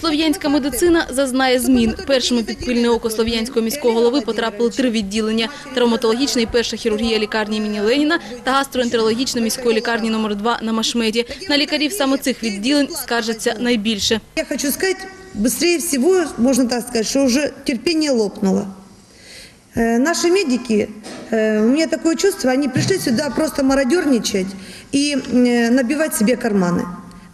Слов'янська медицина зазнає змін. Першими під пильне око Слов'янського міського голови потрапили три відділення – травматологічна і перша хірургія лікарні імені Леніна та гастроентерологічна міської лікарні номер 2 на Машмеді. На лікарів саме цих відділень скаржаться найбільше. Я хочу сказать, быстрее всего, можно так сказать, что уже терпение лопнуло. Э, Наши медики, э, у меня такое чувство, они пришли сюда просто мародерничать и э, набивать себе карманы.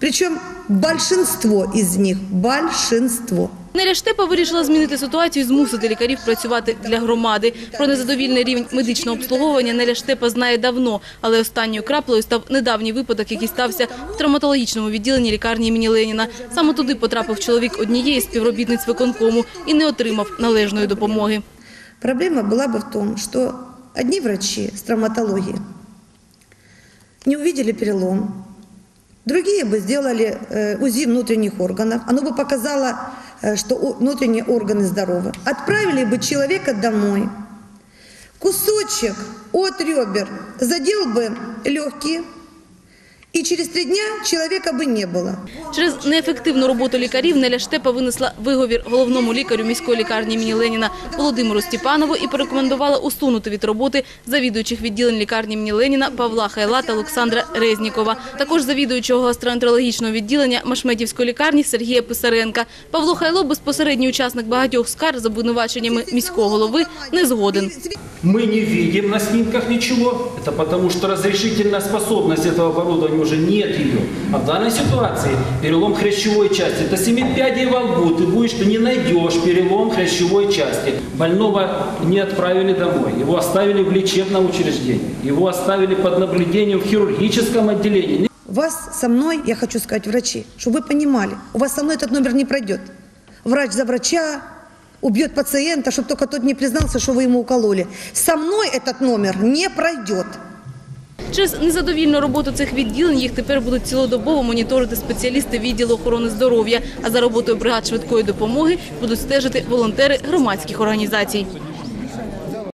Причем большинство из них, большинство. Неля Штепа вирішила змінити ситуацію і змусити лікарів працювати для громади. Про незадовільний рівень медичного обслуговування Неля Штепа знає давно, але останньою краплею став недавній випадок, який стався в травматологічному відділенні лікарні імені Леніна. Саме туди потрапив чоловік однієї з співробітниць виконкому і не отримав належної допомоги. Проблема была бы в том, что одни врачи с травматологии не увидели перелом, другие бы сделали э, УЗИ внутренних органов, оно бы показало, э, что внутренние органы здоровы. Отправили бы человека домой, кусочек от ребер. Задел бы легкие, и через три дня человека бы не было. Через неефективну роботу лікарів Неля Штепа винесла виговір головному лікарю міської лікарні імені Леніна Володимиру Степанову і порекомендувала усунути від роботи завідуючих відділень лікарні імені Леніна Павла Хайла та Олександра Резнікова. Також завідуючого гастроентерологічного відділення Машметівської лікарні Сергія Писаренка. Павло Хайло, безпосередній учасник багатьох скарг за обвинуваченнями міського голови, не згоден. Мы не видим на снимках ничего. Это потому, что разрешительная способность этого оборудования уже нет ее. А в данной ситуации перелом хрящевой части. Это семипядей во лбу. Ты будешь, ты не найдешь перелом хрящевой части. Больного не отправили домой. Его оставили в лечебном учреждении. Его оставили под наблюдением в хирургическом отделении. Вас со мной, я хочу сказать, врачи, чтобы вы понимали, у вас со мной этот номер не пройдет. Врач за врача убьет пациента, чтобы только тот не признался, что вы ему укололи. Со мной этот номер не пройдет. Через незадовільну роботу цих відділень їх тепер будуть цілодобово моніторити спеціалісти відділу охорони здоров'я, а за роботою бригад швидкої допомоги будуть стежити волонтери громадських організацій.